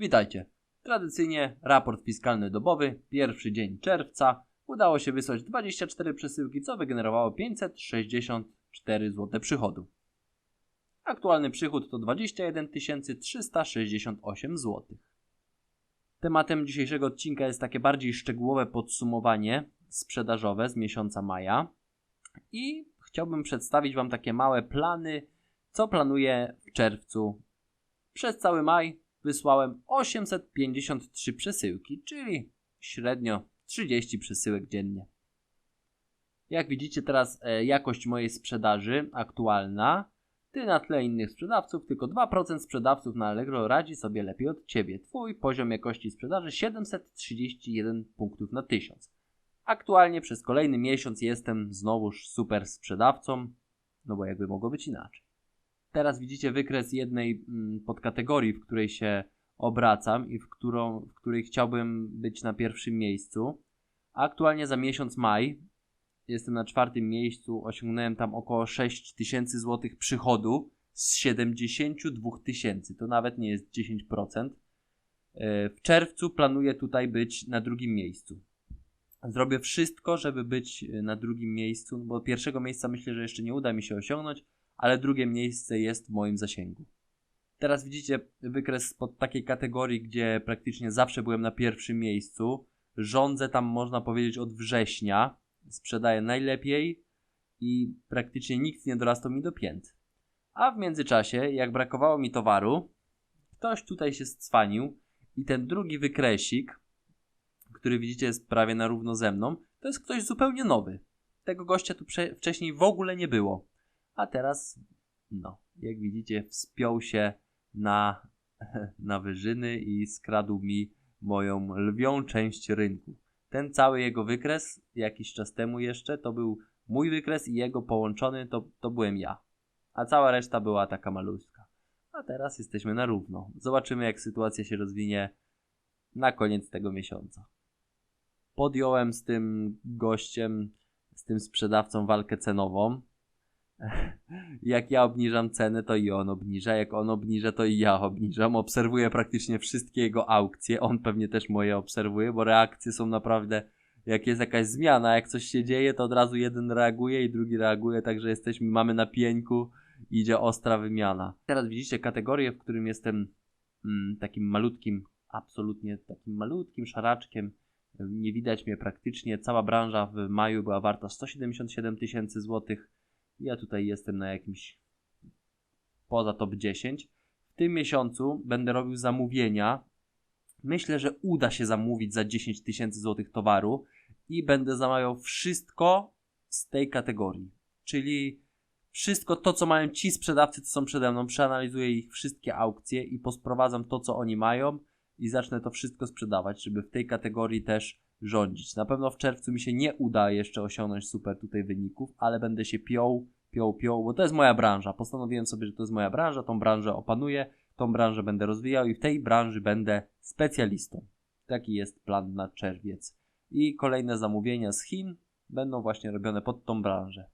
Witajcie. Tradycyjnie raport fiskalny dobowy, pierwszy dzień czerwca. Udało się wysłać 24 przesyłki, co wygenerowało 564 zł przychodu. Aktualny przychód to 21 368 zł. Tematem dzisiejszego odcinka jest takie bardziej szczegółowe podsumowanie sprzedażowe z miesiąca maja i chciałbym przedstawić Wam takie małe plany, co planuję w czerwcu. Przez cały maj wysłałem 853 przesyłki, czyli średnio 30 przesyłek dziennie. Jak widzicie teraz e, jakość mojej sprzedaży aktualna, ty na tle innych sprzedawców, tylko 2% sprzedawców na Allegro radzi sobie lepiej od ciebie. Twój poziom jakości sprzedaży 731 punktów na 1000. Aktualnie przez kolejny miesiąc jestem znowuż super sprzedawcą, no bo jakby mogło być inaczej. Teraz widzicie wykres jednej mm, podkategorii, w której się obracam i w, którą, w której chciałbym być na pierwszym miejscu. Aktualnie za miesiąc maj jestem na czwartym miejscu, osiągnąłem tam około 6 tysięcy złotych przychodu z 72 tysięcy. To nawet nie jest 10%. E, w czerwcu planuję tutaj być na drugim miejscu. Zrobię wszystko, żeby być na drugim miejscu, bo pierwszego miejsca myślę, że jeszcze nie uda mi się osiągnąć, ale drugie miejsce jest w moim zasięgu. Teraz widzicie wykres pod takiej kategorii, gdzie praktycznie zawsze byłem na pierwszym miejscu. Rządzę tam, można powiedzieć, od września. Sprzedaję najlepiej i praktycznie nikt nie dorastał mi do pięt. A w międzyczasie, jak brakowało mi towaru, ktoś tutaj się scwanił i ten drugi wykresik, który widzicie jest prawie na równo ze mną, to jest ktoś zupełnie nowy. Tego gościa tu wcześniej w ogóle nie było. A teraz, no, jak widzicie, wspiął się na, na wyżyny i skradł mi moją lwią część rynku. Ten cały jego wykres, jakiś czas temu jeszcze, to był mój wykres i jego połączony to, to byłem ja. A cała reszta była taka malutka. A teraz jesteśmy na równo. Zobaczymy, jak sytuacja się rozwinie na koniec tego miesiąca. Podjąłem z tym gościem, z tym sprzedawcą walkę cenową jak ja obniżam cenę, to i on obniża. Jak on obniża, to i ja obniżam. Obserwuję praktycznie wszystkie jego aukcje. On pewnie też moje obserwuje, bo reakcje są naprawdę. Jak jest jakaś zmiana, jak coś się dzieje, to od razu jeden reaguje i drugi reaguje, także jesteśmy, mamy na pieńku, idzie ostra wymiana. Teraz widzicie kategorię, w którym jestem mm, takim malutkim, absolutnie takim malutkim szaraczkiem. Nie widać mnie praktycznie. Cała branża w maju była warta 177 tysięcy złotych ja tutaj jestem na jakimś poza top 10. W tym miesiącu będę robił zamówienia. Myślę, że uda się zamówić za 10 tysięcy złotych towaru i będę zamawiał wszystko z tej kategorii. Czyli wszystko to, co mają ci sprzedawcy, co są przede mną, przeanalizuję ich wszystkie aukcje i posprowadzam to, co oni mają i zacznę to wszystko sprzedawać, żeby w tej kategorii też rządzić. Na pewno w czerwcu mi się nie uda jeszcze osiągnąć super tutaj wyników, ale będę się piął, piął, piął, bo to jest moja branża. Postanowiłem sobie, że to jest moja branża, tą branżę opanuję, tą branżę będę rozwijał i w tej branży będę specjalistą. Taki jest plan na czerwiec. I kolejne zamówienia z Chin będą właśnie robione pod tą branżę.